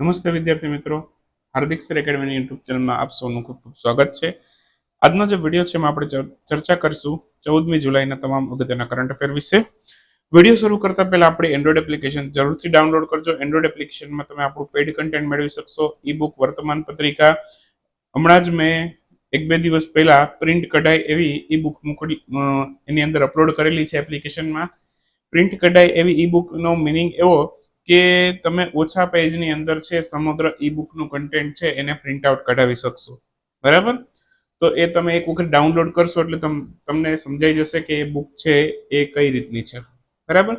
નમસ્તે વિદ્યાર્થી મિત્રો. હાર્દિક સર એકેડમીની યુટ્યુબ ચેનલમાં આપ સૌનું ખૂબ ખૂબ સ્વાગત છે. આજનો જે વીડિયો છે એમાં આપણે ચર- ચર્ચા કરીશું ચૌદમી જુલાઈના તમામ અગત્યના કરંટ અફેર વિશે. વીડિયો શરૂ કરતા પહેલા આપણી એન્ડ્રોઈડ એપ્લિકેશન જરૂરથી ડાઉનલોડ કરજો. એન્ડ્રોઈડ એપ્લિકેશનમાં તમે આપણું પેઇડ કન્ટેન્ટ મેળવી શકશો ઈ બુક વર્તમાન પત્રિકા. હમણાં જ મેં એક બે દિવસ પહેલા પ્રિન્ટ કઢાઈ એવી ઈ બુક મોકલી એની અંદર અપલોડ કરેલી છે એપ્લિકેશનમાં પ્રિન્ટ કઢાઈ એવી ઈ બુકનો મિનિંગ એવો કે તમે ઓછા પેજની અંદર છે, સમગ્ર ઈ બુકનું કન્ટેન્ટ છે, એને પ્રિન્ટ આઉટ કઢાવી શકશો. બરાબર? તો એ તમે એક વખત ડાઉનલોડ કરશો એટલે તમ, તમને સમજાઈ જશે કે એ બુક છે એ કઈ રીતની છે. બરાબર?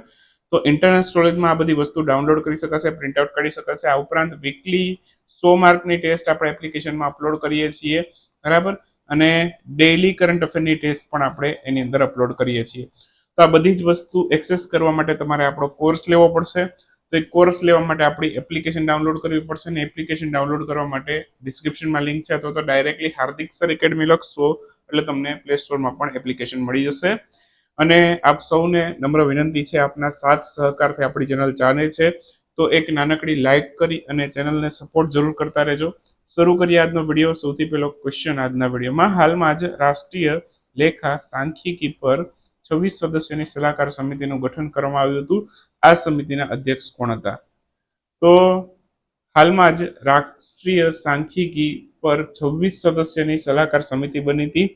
તો ઇન્ટરનલ સ્ટોરેજમાં આ બધી વસ્તુ ડાઉનલોડ કરી શકાશે પ્રિન્ટ આઉટ કરી શકાશે. આ ઉપરાંત વીકલી સો માર્કની ટેસ્ટ આપણે એપ્લિકેશનમાં અપલોડ કરીએ છીએ. બરાબર? અને ડેઇલી કરંટ અફેરની ટેસ્ટ પણ આપણે એની અંદર અપલોડ કરીએ છીએ. તો આ બધી જ વસ્તુ એક્સેસ કરવા માટે તમારે આપણો કોર્સ લેવો પડશે. તો એ કોર્સ લેવા માટે આપણી એપ્લિકેશન ડાઉનલોડ કરવી પડશે ને એપ્લિકેશન ડાઉનલોડ કરવા માટે ડિસ્ક્રિપ્શનમાં લિંક છે અથવા તો ડાયરેક્ટલી હાર્દિક સર એકેડમી લખશો, એટલે તમને પ્લે સ્ટોરમાં પણ એપ્લિકેશન મળી જશે. અને આપ સૌને નમ્ર વિનંતી છે, આપના સાથ સહકારથી આપણી ચેનલ ચાલે છે. તો એક નાનકડી લાઇક કરી અને ચેનલને સપોર્ટ જરૂર કરતા રહેજો. શરૂ કરીએ આજનો વીડિયો સૌથી પહેલો ક્વેશ્ચન આજના વિડીયોમાં હાલમાં જ રાષ્ટ્રીય લેખા સાંખ્યિકી પર છવ્વીસ સદસ્યની સલાહકાર સમિતિનું ગઠન કરવામાં આવ્યું હતું. આ સમિતિના અધ્યક્ષ કોણ હતા? તો હાલમાં જ રાષ્ટ્રીય સાંખ્યિકી પર છવ્વીસ સદસ્યની સલાહકાર સમિતિ બની હતી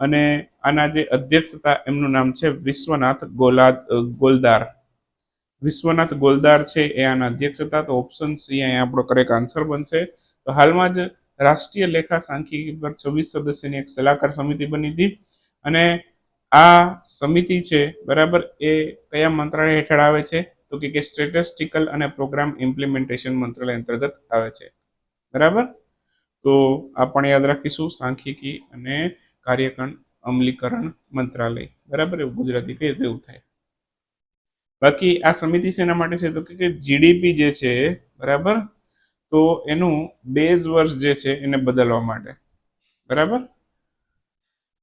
અને આના જે અધ્યક્ષ હતા એમનું નામ છે વિશ્વનાથ ગોલાદ ગોલદાર. વિશ્વનાથ ગોલદાર છે એ આના અધ્યક્ષ હતા, તો ઓપ્શન સી અહીંયા આપણો કરેક્ટ આન્સર બનશે. તો હાલમાં જ રાષ્ટ્રીય લેખા સાંખ્યિકી પર છવ્વીસ સદસ્યની એક સલાહકાર સમિતિ બની હતી અને આ સમિતિ છે, બરાબર, એ કયા મંત્રાલય હેઠળ આવે છે? તો કે સ્ટેટિસ્ટિકલ અને પ્રોગ્રામ ઇમ્પ્લિમેન્ટેશન મંત્રાલય અંતર્ગત આવે છે. બરાબર? તો આ પણ યાદ રાખીશું, સાંખ્યિકી અને કાર્યકરણ અમલીકરણ મંત્રાલય. બરાબર? એવું ગુજરાતી કહીએ તો એવું થાય. બાકી આ સમિતિ શેના માટે છે? તો કે જીડીપી જે છે, બરાબર? તો એનું બેઝ વર્ષ જે છે, એને બદલવા માટે. બરાબર?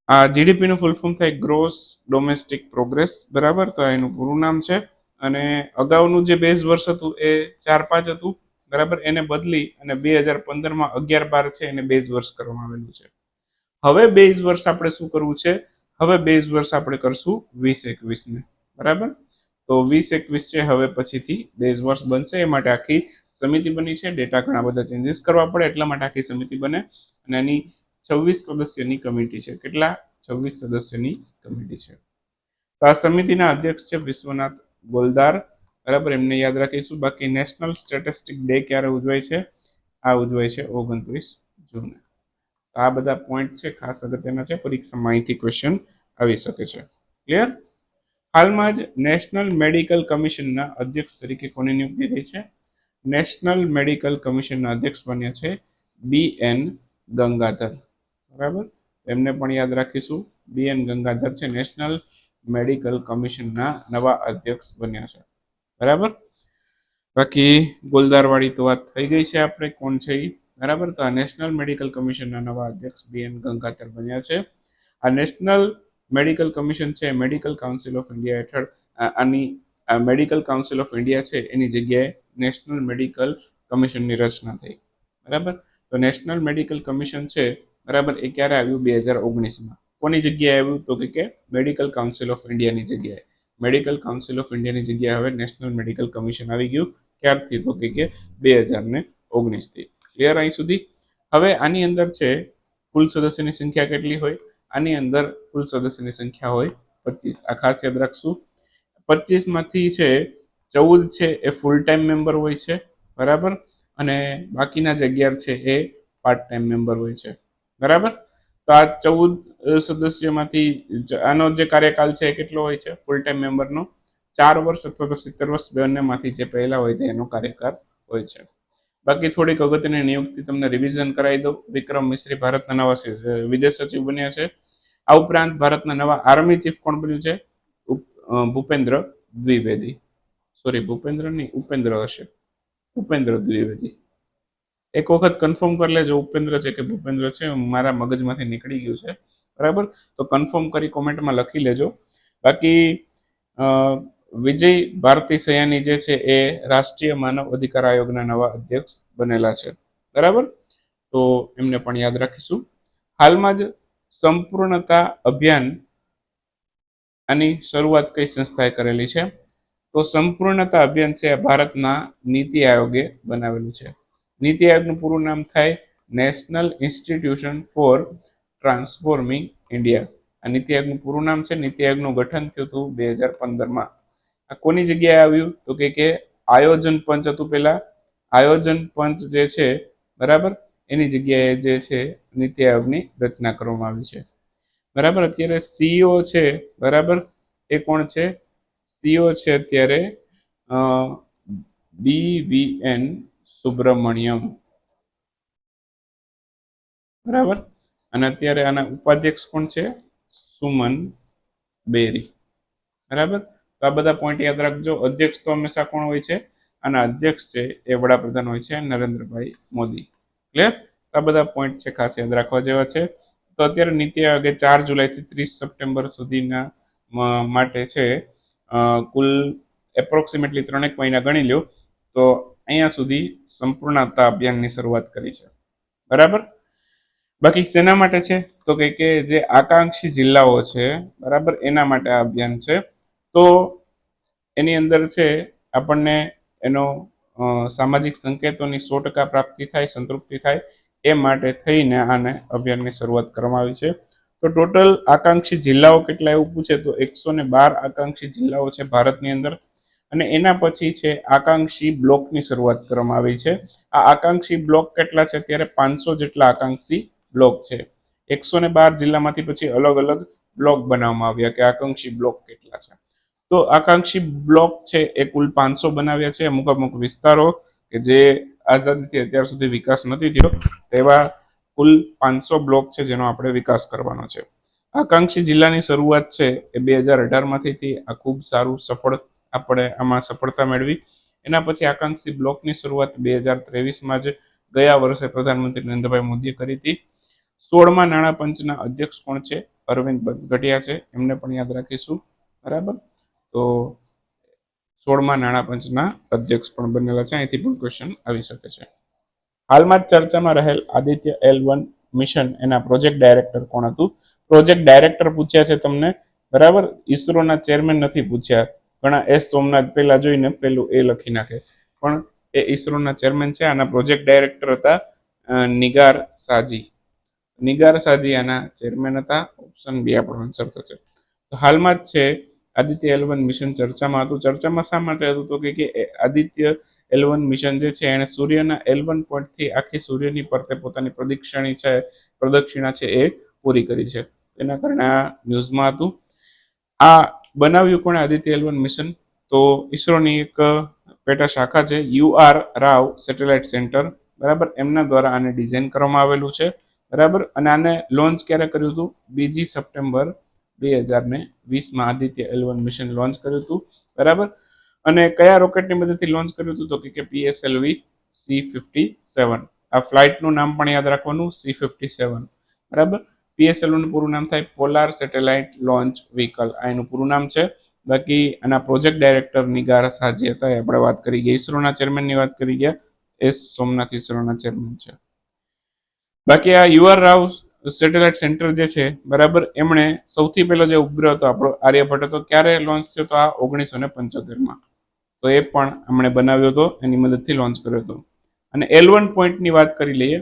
આ જીડીપીનું ફૂલ ફોર્મ થાય ગ્રોસ ડોમેસ્ટિક પ્રોગ્રેસ બરાબર? તો એનું પૂરું નામ છે. અને અગાઉનું જે બેઝ વર્ષ હતું એ ચાર પાંચ હતું, બરાબર? એને બદલી અને બે હજાર પંદરમાં અગિયાર બાર છે, એને બેઝ વર્ષ કરવામાં આવેલું છે. હવે બેઝ વર્ષ આપણે શું કરવું છે? હવે બેઝ વર્ષ આપણે કરશું વીસ એકવીસને, બરાબર? તો વીસ એકવીસ છે, હવે પછીથી બેઝ વર્ષ બનશે. એ માટે આખી સમિતિ બની છે. ડેટા ઘણા બધા ચેન્જીસ કરવા પડે, એટલા માટે આખી સમિતિ બને. અને એની છવ્વીસ સદસ્યની કમિટી છે. કેટલા? છવ્વીસ સદસ્યની કમિટી છે. તો આ સમિતિના અધ્યક્ષ છે વિશ્વનાથ ગોલદાર બરાબર? એમને યાદ રાખીશું. બાકી નેશનલ સ્ટેટિસ્ટિક ડે ક્યારે ઉજવાય છે? આ ઉજવાય છે ઓગણત્રીસ જૂને. આ બધા પોઈન્ટ છે. ખાસ અગત્યના છે. પરીક્ષામાં અહીંથી ક્વેશ્ચન આવી શકે છે. ક્લિયર? હાલમાં જ નેશનલ મેડિકલ કમિશનના અધ્યક્ષ તરીકે કોની નિયુક્તિ થઈ છે? નેશનલ મેડિકલ કમિશનના અધ્યક્ષ બન્યા છે બી એન ગંગાધર. બરાબર? એમને પણ યાદ રાખીશું. બી એન ગંગાધર છે, નેશનલ મેડિકલ કમિશનના નવા અધ્યક્ષ બન્યા છે. બરાબર? બાકી ગોલદારવાળી તો વાત થઈ ગઈ છે આપણે, કોણ છે એ બરાબર? તો આ નેશનલ મેડિકલ કમિશનના નવા અધ્યક્ષ બી એન ગંગાધર બન્યા છે. આ નેશનલ મેડિકલ કમિશન છે, મેડિકલ કાઉન્સિલ ઓફ ઇન્ડિયા હેઠળ. આની, આ મેડિકલ કાઉન્સિલ ઓફ ઇન્ડિયા છે, એની જગ્યાએ નેશનલ મેડિકલ કમિશનની રચના થઈ. બરાબર? તો નેશનલ મેડિકલ કમિશન છે બરાબર? એ ક્યારે આવ્યું? બે હજાર ઓગણીસમાં. કોની જગ્યાએ આવ્યું? તો કે મેડિકલ કાઉન્સિલ ઓફ ઇન્ડિયાની જગ્યાએ. મેડિકલ કાઉન્સિલ ઓફ ઇન્ડિયાની જગ્યાએ હવે નેશનલ મેડિકલ કમિશન આવી ગયું. ક્યારથી? તો કે બે હજાર ને ઓગણીસથી. ક્લિયર અહીં સુધી? હવે આની અંદર છે, કુલ સદસ્યની સંખ્યા કેટલી હોય? આની અંદર કુલ સદસ્યની સંખ્યા હોય પચીસ. આ ખાસ યાદ રાખશું. પચીસમાંથી છે, ચૌદ છે, એ ફૂલ ટાઈમ મેમ્બર હોય છે. બરાબર? અને બાકીના જે અગિયાર છે, એ પાર્ટ ટાઈમ મેમ્બર હોય છે. બરાબર? તો આ ચૌદ સદસ્યોમાંથી આનો જે કાર્યકાલ છે કેટલો હોય છે? ફૂલ ટાઈમ મેમ્બરનો ચાર વર્ષ અથવા તો સિત્તેર વર્ષ બંનેમાંથી જે પહેલા હોય તે એનો કાર્યકાળ હોય છે. બાકી થોડીક અગત્યની નિયુક્તિ તમને રિવિઝન કરાવી દઉં. વિક્રમ મિશ્રી ભારતના નવા વિદેશ સચિવ બન્યા છે. આ ઉપરાંત ભારતના નવા આર્મી ચીફ કોણ બન્યું છે? ભૂપેન્દ્ર દ્વિવેદી. સોરી ભૂપેન્દ્ર નહીં, ઉપેન્દ્ર હશે. ઉપેન્દ્ર દ્વિવેદી. એક વખત કન્ફર્મ કરી લેજો ઉપેન્દ્ર છે કે ભૂપેન્દ્ર છે, મારા મગજમાંથી નીકળી ગયું છે. બરાબર? તો કન્ફર્મ કરી કોમેન્ટમાં લખી લેજો. બાકી વિજય ભારતી સયાની જે છે એ રાષ્ટ્રીય માનવ અધિકાર આયોગના નવા અધ્યક્ષ બનેલા છે. બરાબર? તો એમને પણ યાદ રાખીશું. હાલમાં જ સંપૂર્ણતા અભિયાન આની શરૂઆત કઈ સંસ્થાએ કરેલી છે? તો સંપૂર્ણતા અભિયાન છે ભારતના નીતિ આયોગે બનાવેલું છે. નીતિ આયોગનું પૂરું નામ થાય national institution for transforming India. આ નીતિ આયોગનું પૂરું નામ છે. નીતિ આયોગનું ગઠન થયું હતું બે હજાર પંદરમાં. આ કોની જગ્યાએ આવ્યું? તો કે કે આયોજન પંચ હતું પહેલાં. આયોજન પંચ જે છે, બરાબર? એની જગ્યાએ જે છે, નીતિ આયોગની રચના કરવામાં આવી છે. બરાબર? અત્યારે સીઈઓ છે, બરાબર? એ કોણ છે? સીઈઓ છે અત્યારે બી વી એન સુબ્રમણ્યમ. બરાબર? અને અત્યારે આના ઉપાધ્યક્ષ કોણ છે? સુમન બેરી. બરાબર? તો આ બધા પોઈન્ટ યાદ રાખજો. અધ્યક્ષ તો હંમેશા કોણ હોય છે? આના અધ્યક્ષ છે એ વડાપ્રધાન હોય છે નરેન્દ્રભાઈ મોદી. ક્લિયર આ બધા પોઈન્ટ છે ખાસ યાદ રાખવા જેવા છે. તો અત્યારે નીતિ આયોગે ચાર જુલાઈથી ત્રીસ સપ્ટેમ્બર સુધીના માટે છે. કુલ એપ્રોક્સિમેટલી ત્રણેક મહિના ગણી લ્યો. તો અહીંયા સુધી સંપૂર્ણતા અભિયાનની શરૂઆત કરી છે. બરાબર? બાકી શેના માટે છે? તો કે કે જે આકાંક્ષી જિલ્લાઓ છે, બરાબર? એના માટે આ અભિયાન છે. તો એની અંદર છે, આપણને એનો સામાજિક સંકેતોની સો ટકા પ્રાપ્તિ થાય, સંતૃપ્તિ થાય, એ માટે થઈને આને અભિયાનની શરૂઆત કરવામાં આવી છે. તો ટોટલ આકાંક્ષી જિલ્લાઓ કેટલા એવું પૂછે તો એકસો ને બાર આકાંક્ષી જિલ્લાઓ છે ભારતની અંદર. અને એના પછી છે આકાંક્ષી બ્લોકની શરૂઆત કરવામાં આવી છે. આ આકાંક્ષી બ્લોક કેટલા છે? અત્યારે પાંચસો જેટલા આકાંક્ષી બ્લોક છે. એકસો ને બાર જિલ્લામાંથી પછી અલગ અલગ બ્લોક બનાવવામાં આવ્યા કે આકાંક્ષી બ્લોક કેટલા છે. તો આકાંક્ષી બ્લોક છે એ કુલ પાંચસો બનાવ્યા છે. અમુક અમુક વિસ્તારો કે જે આઝાદીથી અત્યાર સુધી વિકાસ નથી થયો તેવા કુલ પાંચસો બ્લોક છે જેનો આપણે વિકાસ કરવાનો છે. આકાંક્ષી જિલ્લાની શરૂઆત છે એ બે હજાર અઢારમાંથી આ ખૂબ સારું સફળ આપણે આમાં સફળતા મેળવી. એના પછી આકાંક્ષી બ્લોકની શરૂઆત બે હજાર ત્રેવીસમાં જ ગયા વર્ષે પ્રધાનમંત્રી નરેન્દ્રભાઈ મોદીએ કરી હતી. સોળમાં નાણાં પંચના અધ્યક્ષ કોણ છે? અરવિંદ ગઢિયા છે. એમને પણ યાદ રાખીશું. બરાબર? તો સોળમાં નાણાં પંચના અધ્યક્ષ પણ બનેલા છે. અહીંથી પણ ક્વેશ્ચન આવી શકે છે. હાલમાં જ ચર્ચામાં રહેલ આદિત્ય એલ વન મિશન એના પ્રોજેક્ટ ડાયરેક્ટર કોણ હતું? પ્રોજેક્ટ ડાયરેક્ટર પૂછ્યા છે તમને. બરાબર? ઈસરોના ચેરમેન નથી પૂછ્યા. ઘણા એસ સોમનાથ પહેલા જોઈને પેલું એ લખી નાખે. પણ એ ઈસરોના ચેરમેન છે, આના પ્રોજેક્ટ ડાયરેક્ટર હતા નિગાર સાજી. નિગાર સાજી આના ચેરમેન હતા, ઓપ્શન બી આપણો આન્સર થશે તો હાલમાં જ છે, આદિત્ય એલવન મિશન ચર્ચામાં હતું. ચર્ચામાં શા માટે હતું તો કે આદિત્ય એલવન મિશન જે છે, એણે સૂર્યના એલવન પોઈન્ટથી આખી સૂર્યની પરતે પોતાની પ્રદક્ષિણી છે, પ્રદક્ષિણા છે એ પૂરી કરી છે. એના કારણે આ ન્યૂઝમાં હતું. આ બનાવ્યું કોણે આદિત્ય એલવન મિશન તો ઈસરોની એક પેટા શાખા છે, U R Rao satellite centre. બરાબર? એમના દ્વારા આને ડિઝાઇન કરવામાં આવેલું છે. બરાબર? અને આને લોન્ચ ક્યારે કર્યું હતું? બીજી સપ્ટેમ્બર બે હજાર ને વીસમાં આદિત્ય એલવન મિશન લોન્ચ કર્યું હતું. બરાબર? અને કયા રોકેટની મદદથી લોન્ચ કર્યું હતું? તો કે પીએસએલવી સી ફિફ્ટી સેવન આ ફ્લાઇટનું નામ પણ યાદ રાખવાનું સી ફિફ્ટી સેવન બરાબર? પીએસએલનું પૂરું નામ થાય પોલાર સેટેલાઇટ લોન્ચ વ્હીકલ. આ એનું પૂરું નામ છે. બાકી આના પ્રોજેક્ટ ડાયરેક્ટર નિગાર સાજી હતા. એ આપણે વાત કરી ગયા. ઈસરોના ચેરમેનની વાત કરી ગયા. એસ સોમનાથ ઈસરોના ચેરમેન છે. બાકી આ યુઆર રાવ સેટેલાઇટ સેન્ટર જે છે, બરાબર, એમણે સૌથી પહેલો જે ઉપગ્રહ હતો, આપણો આર્યભટ્ટ હતો, ક્યારે લોન્ચ થયો તો આ ઓગણીસો ને પંચોતેરમાં. તો એ પણ એમણે બનાવ્યો હતો, એની મદદથી લોન્ચ કર્યો હતો. અને એલ વન પોઈન્ટની વાત કરી લઈએ,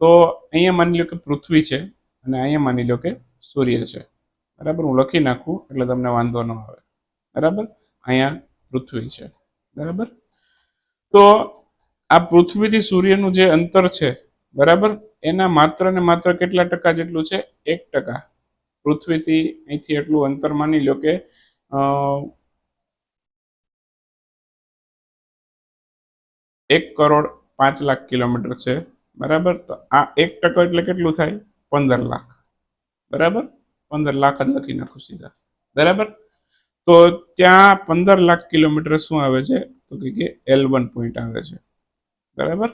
તો અહીંયા માની લો કે પૃથ્વી છે. અને અહીંયા માની લો કે સૂર્ય છે. બરાબર? હું લખી નાખું એટલે તમને વાંધો ન આવે. બરાબર? અહીંયા પૃથ્વી છે. બરાબર? તો આ પૃથ્વીથી સૂર્યનું જે અંતર છે, બરાબર? એના માત્ર ને માત્ર કેટલા ટકા જેટલું છે? એક ટકા. પૃથ્વીથી અહીંથી એટલું અંતર માની લો કે એક કરોડ પાંચ લાખ કિલોમીટર છે. બરાબર? તો આ એક ટકો એટલે કેટલું થાય? પંદર લાખ. બરાબર? પંદર લાખ જ લખી નાખું સીધા. બરાબર? તો ત્યાં પંદર લાખ કિલોમીટર શું આવે છે? તો કે એલ વન પોઈન્ટ આવે છે. બરાબર?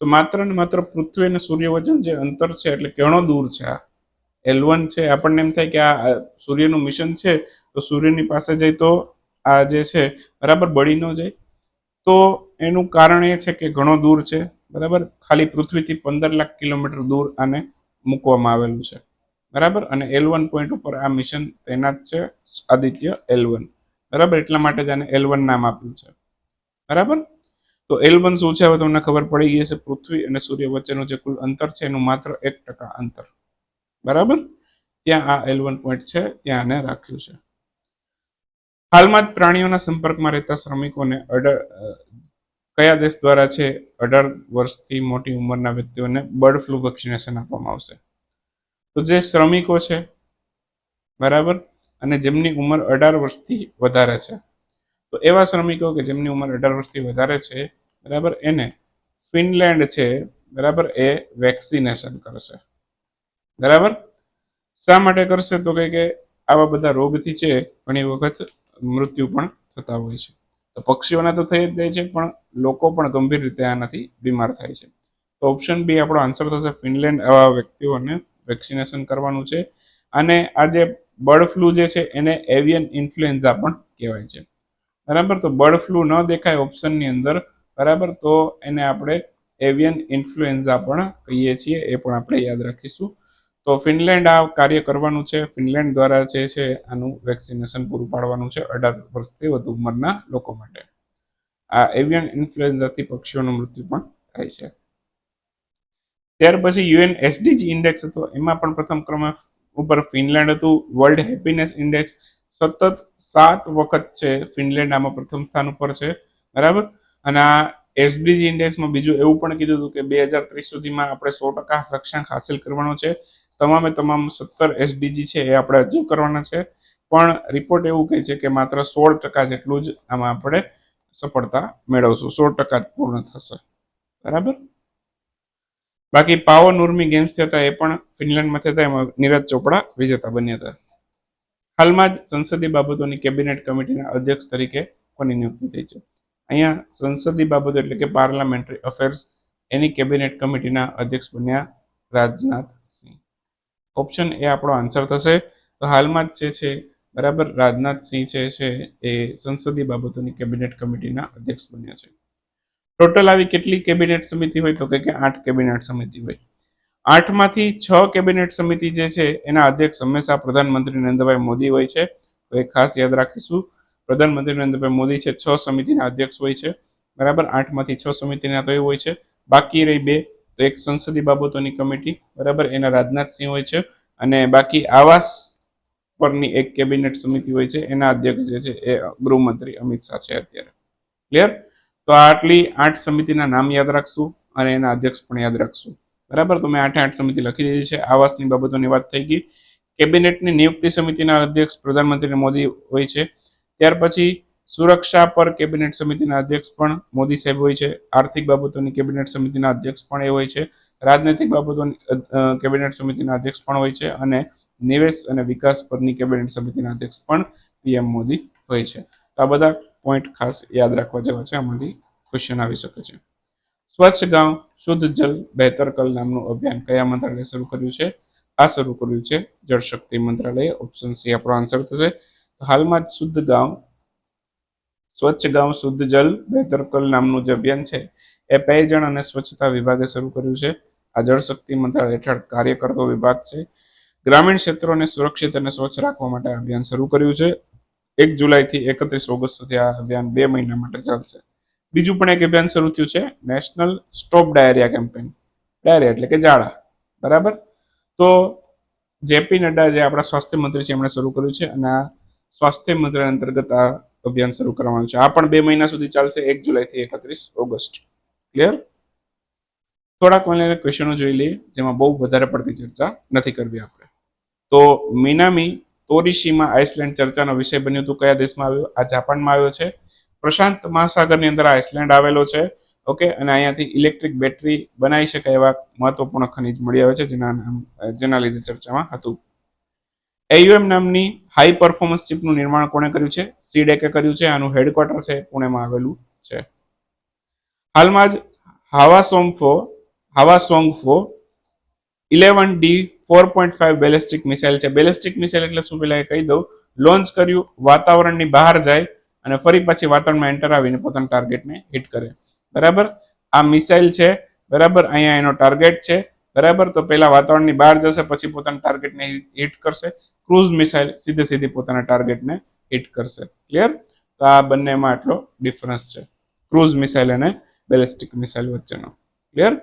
તો માત્ર ને માત્ર પૃથ્વી અને સૂર્ય વચ્ચેનું જે અંતર છે, એટલે ઘણો દૂર છે આ. એલ વન છે, આપણને એમ થાય કે આ સૂર્યનું મિશન છે, તો સૂર્યની પાસે જાય તો આ જે છે, બરાબર બળી ન જાય. તો એનું કારણ એ છે કે ઘણો દૂર છે, બરાબર? ખાલી પૃથ્વીથી પંદર લાખ કિલોમીટર દૂર આને મૂકવામાં આવેલું છે. બરાબર? અને એલ વન પોઈન્ટ ઉપર આ મિશન તૈનાત છે આદિત્ય એલ વન બરાબર? એટલા માટે જ આને એલ વન નામ આપ્યું છે. બરાબર? તો એલ વન શું છે? હવે તમને ખબર પડી ગઈ છે પૃથ્વી અને સૂર્ય વચ્ચેનું જે કુલ અંતર છે એનું માત્ર એક ટકા અંતર. બરાબર? ત્યાં આ એલ વન પોઈન્ટ છે, ત્યાં આને રાખ્યું છે. હાલમાં જ પ્રાણીઓના સંપર્કમાં રહેતા શ્રમિકોને કયા દેશ દ્વારા છે અઢાર વર્ષથી મોટી ઉંમરના વ્યક્તિઓને બર્ડ ફ્લૂ વેક્સિનેશન આપવામાં આવશે? તો જે શ્રમિકો છે, બરાબર? અને જેમની ઉંમર અઢાર વર્ષથી વધારે છે. તો એવા શ્રમિકો કે જેમની ઉંમર અઢાર વર્ષથી વધારે છે, બરાબર? એને ફિનલેન્ડ છે, બરાબર? એ વેક્સિનેશન કરશે. બરાબર? શા માટે કરશે? તો કે આવા બધા રોગથી છે, ઘણી વખત મૃત્યુ પણ થતા હોય છે. તો પક્ષીઓના તો થઈ જ જાય છે, પણ લોકો પણ ગંભીર રીતે આનાથી બીમાર થાય છે. તો ઓપ્શન બી આપણો આન્સર થશે ફિનલેન્ડ આવા વ્યક્તિઓને વેક્સિનેશન કરવાનું છે. અને આ જે બર્ડ ફ્લૂ જે છે, એને એવિયન ઇન્ફ્લુએન્ઝા પણ કહેવાય છે. બરાબર? તો બર્ડ ફ્લૂ ન દેખાય ઓપ્શનની અંદર. બરાબર? તો એને આપણે એવિયન ઇન્ફ્લુએન્ઝા પણ કહીએ છીએ, એ પણ આપણે યાદ રાખીશું. તો ફિનલેન્ડ આ કાર્ય કરવાનું છે. ફિનલેન્ડ દ્વારા જે છે આનું વેક્સિનેશન પૂરું પાડવાનું છે અઢાર વર્ષથી વધુ ઉંમરના લોકો માટે. આ એવિયન ઇન્ફ્લુએન્ઝાથી પક્ષીઓનું મૃત્યુ પણ થાય છે. ત્યાર પછી યુએન એસડીજી ઇન્ડેક્સ હતો. એમાં પણ પ્રથમ ક્રમે ઉપર ફિનલેન્ડ હતું. વર્લ્ડ હેપીનેસ ઇન્ડેક્સ સતત સાત વખત છે ફિનલેન્ડ આમાં પ્રથમ સ્થાન ઉપર છે. બરાબર? અને આ એસડીજી ઇન્ડેક્સમાં બીજું એવું પણ કીધું હતું કે બે હજાર ત્રીસ સુધીમાં આપણે સો ટકા લક્ષ્યાંક હાંસિલ કરવાનો છે. તમામે તમામ સત્તર એસડીજી છે એ આપણે અચીવ કરવાના છે. પણ રિપોર્ટ એવું કહે છે કે માત્ર સોળ ટકા જેટલું જ આમાં આપણે સફળતા મેળવશું. સોળ ટકા જ પૂર્ણ થશે. બરાબર? બાકી પાવર નુર્મી ગેમ્સ હતા એ પણ ફિનલેન્ડમાં થતા એમાં નીરજ ચોપડા વિજેતા બન્યા હતા. હાલમાં જ સંસદીય બાબતોની કેબિનેટ કમિટીના અધ્યક્ષ તરીકે કોની નિયુક્તિ થઈ છે? અહીંયા સંસદીય બાબતો એટલે કે પાર્લામેન્ટરી અફેર્સ એની કેબિનેટ કમિટીના અધ્યક્ષ બન્યા રાજનાથ ઓપ્શન એ આપણો આન્સર થશે. તો હાલમાં જ જે છે, બરાબર રાજનાથ સિંહ જે છે, એ સંસદીય બાબતોની કેબિનેટ કમિટીના અધ્યક્ષ બન્યા છે. ટોટલ આવી કેટલી કેબિનેટ સમિતિ હોય? તો કે આઠ કેબિનેટ સમિતિ હોય. આઠમાંથી છ કેબિનેટ સમિતિ જે છે, એના અધ્યક્ષ હંમેશા પ્રધાનમંત્રી નરેન્દ્રભાઈ મોદી હોય છે. તો એ ખાસ યાદ રાખીશું. પ્રધાનમંત્રી નરેન્દ્રભાઈ મોદી છે, છ સમિતિના અધ્યક્ષ હોય છે. બરાબર, આઠમાંથી છ સમિતિના તો એ હોય છે. બાકી રહી બે. તો એક સંસદીય બાબતોની કમિટી, બરાબર? એના રાજનાથસિંહ હોય છે અને બાકી આવાસ પરની એક કેબિનેટ સમિતિ હોય છે. એના અધ્યક્ષ જે છે એ ગૃહમંત્રી અમિત શાહ છે અત્યારે. ક્લિયર તો આટલી આઠ સમિતિના નામ યાદ રાખશું અને એના અધ્યક્ષ પણ યાદ રાખશું. બરાબર? તો મેં આઠે આઠ સમિતિ લખી દીધી છે. આવાસની બાબતોની વાત થઈ ગઈ. કેબિનેટની નિયુક્તિ સમિતિના અધ્યક્ષ પ્રધાનમંત્રી મોદી હોય છે. ત્યાર પછી સુરક્ષા પર કેબિનેટ સમિતિના અધ્યક્ષ પણ મોદી સાહેબ હોય છે. આર્થિક બાબતોની કેબિનેટ સમિતિના અધ્યક્ષ પણ એ હોય છે. રાજનૈતિક બાબતોની કેબિનેટ સમિતિના અધ્યક્ષ પણ હોય છે અને નિવેશ અને વિકાસ પરની કેબિનેટ સમિતિના અધ્યક્ષ પણ પીએમ મોદી હોય છે. તો આ બધા પોઈન્ટ ખાસ યાદ રાખવા જેવા છે. આમાંથી ક્વેશ્ચન આવી શકે છે. સ્વચ્છ ગાંવ શુદ્ધ જલ, બહેતર કલ નામનું અભિયાન કયા મંત્રાલયે શરૂ કર્યું છે? આ શરૂ કર્યું છે જળશક્તિ મંત્રાલયે. ઓપ્શન સી આપણો આન્સર થશે. હાલમાં જ શુદ્ધ ગાંવ સ્વચ્છ ગામ શુદ્ધ જલ બહેતર નામનું જે અભિયાન છે, એ પેયજળ અને સ્વચ્છતા વિભાગે શરૂ કર્યું છે. આ જળશક્તિ મંત્રાલય હેઠળ કાર્ય કરતો વિભાગ છે. ગ્રામીણ ક્ષેત્રોને સુરક્ષિત અને સ્વચ્છ રાખવા માટે અભિયાન શરૂ કર્યું છે. એક જુલાઈથી એકત્રીસ ઓગસ્ટ સુધી આ અભિયાન બે મહિના માટે ચાલશે. બીજું પણ એક અભિયાન શરૂ થયું છે, national stop diarrhoea campaign. Diarrhoea એટલે કે ઝાડા. બરાબર? તો જેપી નડ્ડા જે આપણા સ્વાસ્થ્ય મંત્રી છે, એમણે શરૂ કર્યું છે અને આ સ્વાસ્થ્ય મંત્રાલય અંતર્ગત આ અભિયાન શરૂ કરવાનું છે. આ પણ બે મહિના સુધી ચાલશે, એક જુલાઈથી એકત્રીસ ઓગસ્ટ. ક્લિયર થોડાક મને ક્વેશ્ચનો જોઈ લઈએ, જેમાં બહુ વધારે પડતી ચર્ચા નથી કરવી આપણે. તો મિનામી તોરીશીમાં આઇસલેન્ડ ચર્ચાનો વિષય બન્યું હતું કયા દેશમાં આવ્યો? આ જાપાનમાં આવ્યો છે. પ્રશાંત મહાસાગરની અંદર આઇસલેન્ડ આવેલો છે. ઓકે અને અહીંયાથી ઇલેક્ટ્રિક બેટરી બનાવી શકાય એવા મહત્વપૂર્ણ ખનિજ મળી આવે છે, જેના જેના લીધે ચર્ચામાં હતું. એયુએમ નામની હાઈ પરફોર્મન્સ ચિપનું નિર્માણ કોણે કર્યું છે? સીડેકે કર્યું છે. આનું હેડક્વાર્ટર છે, પુણેમાં આવેલું છે. હાલમાં જ Hwasongpho Hwasongpho eleven D four point five ballistic missile છે. બેલેસ્ટિક મિસાઇલ એટલે શું પેલા કહી દઉં. લોન્ચ કર્યું, વાતાવરણની બહાર જાય અને ફરી પાછી વાતાવરણમાં એન્ટર આવીને પોતાના ટાર્ગેટને હિટ કરે. બરાબર? આ મિસાઇલ છે. બરાબર? અહીંયા એનો ટાર્ગેટ છે. બરાબર? તો પહેલા વાતાવરણની બહાર જશે, પછી પોતાના ટાર્ગેટને હિટ કરશે. ક્રૂઝ મિસાઇલ સીધે સીધી પોતાના ટાર્ગેટને હિટ કરશે. ક્લિયર તો આ બંનેમાં આટલો ડિફરન્સ છે. ક્રૂઝ મિસાઇલ અને બેલેસ્ટિક મિસાઇલ વચ્ચેનો. ક્લિયર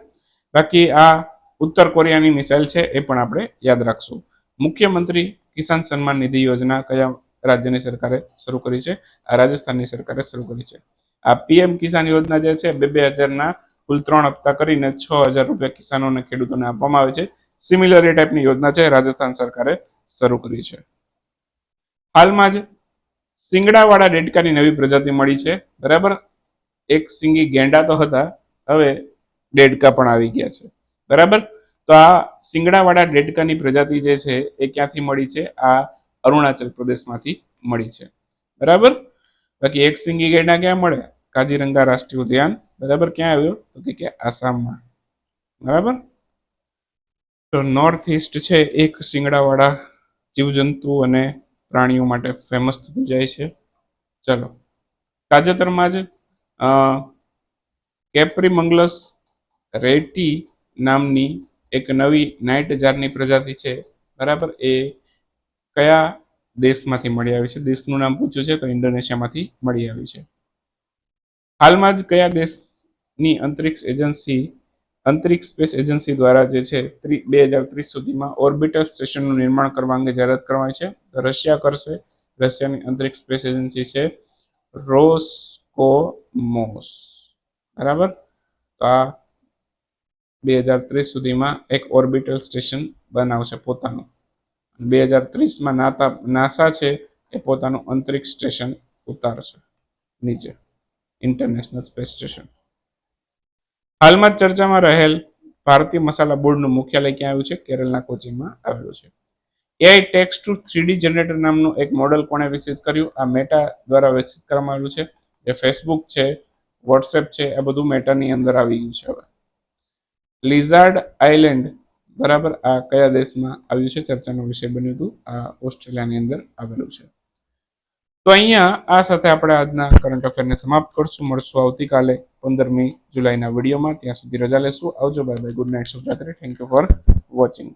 બાકી આ ઉત્તર કોરિયાની મિસાઇલ છે, એ પણ આપણે યાદ રાખશું. મુખ્યમંત્રી કિસાન સન્માન નિધિ યોજના કયા રાજ્યની સરકારે શરૂ કરી છે? આ રાજસ્થાનની સરકારે શરૂ કરી છે. આ પીએમ કિસાન યોજના જે છે, બે બે હજારના કુલ ત્રણ હપ્તા કરીને છ હજાર રૂપિયા કિસાનો અને ખેડૂતોને આપવામાં આવે છે. સિમિલર એ ટાઈપની યોજના છે, રાજસ્થાન સરકારે શરૂ કરી છે. હાલમાં જ સિંગડાવાળા ડેડકાની નવી પ્રજાતિ મળી છે. બરાબર? એક સિંગી ગેંડા તો હતા, હવે ડેડકા પણ આવી ગયા છે. બરાબર? તો આ સિંગડાવાળા ડેડકાની પ્રજાતિ જે છે, એ ક્યાંથી મળી છે? આ અરુણાચલ પ્રદેશમાંથી મળી છે. બરાબર? બાકી એક સિંગી ગેંડા ક્યાં મળે? કાજીરંગા રાષ્ટ્રીય ઉદ્યાન. બરાબર ક્યાં આવ્યું? તો કે આસામમાં. બરાબર? તો નોર્થ ઇસ્ટ છે, એક શિંગડાવાળા જીવજંતુ અને પ્રાણીઓ માટે ફેમસ થતું જાય છે. ચલો. તાજેતરમાં જ કેપ્રી મંગલસ રેટી નામની એક નવી નાઇટ જારની પ્રજાતિ છે. બરાબર? એ કયા દેશમાંથી મળી આવી છે? દેશનું નામ પૂછ્યું છે, તો ઇન્ડોનેશિયામાંથી મળી આવી છે. હાલમાં જ કયા દેશની અંતરિક્ષ એજન્સી, અંતરિક્ષ સ્પેસ એજન્સી દ્વારા જે છે બે હજાર ત્રીસ સુધીમાં ઓર્બિટલ સ્ટેશનનું નિર્માણ કરવા અંગે જાહેરાત કરવાની છે? રશિયા કરશે. રશિયાની અંતરિક્ષ સ્પેસ એજન્સી છે રોસ્કોમોસ. બરાબર? તો આ બે હજાર ત્રીસ સુધીમાં એક ઓર્બિટલ સ્ટેશન બનાવશે પોતાનું. બે હજાર ત્રીસમાં નાતા, નાસા છે એ પોતાનું અંતરિક્ષ સ્ટેશન ઉતારશે નીચે. ઇન્ટરનેશનલ સ્પેસ સ્ટેશન હાલમાં ચર્ચામાં રહેલ ભારતીય મસાલા બોર્ડનું મુખ્યાલય ક્યાં આવ્યું છે? કેરળના કોચીમાં આવેલું છે. AI text to three D generator નામનું એક મોડલ કોણે વિકસિત કર્યું? આ મેટા દ્વારા વિકસિત કરવામાં આવ્યું છે. જે ફેસબુક છે વોટ્સએપ છે, આ બધું મેટાની અંદર આવી ગયું છે હવે. લિઝાર્ડ આઇલેન્ડ બરાબર? આ કયા દેશમાં આવ્યું છે? ચર્ચાનો વિષય બન્યું હતું. આ ઓસ્ટ્રેલિયાની અંદર આવેલું છે. તો અહીંયા આ સાથે આપણે આજના કરંટ અફેરને સમાપ્ત કરશું. મળશું આવતીકાલે પંદરમી જુલાઈના વિડીયોમાં. ત્યાં સુધી રજા લેશું. આવજો. Bye bye good night શુભરાત્રી. Thank you for watching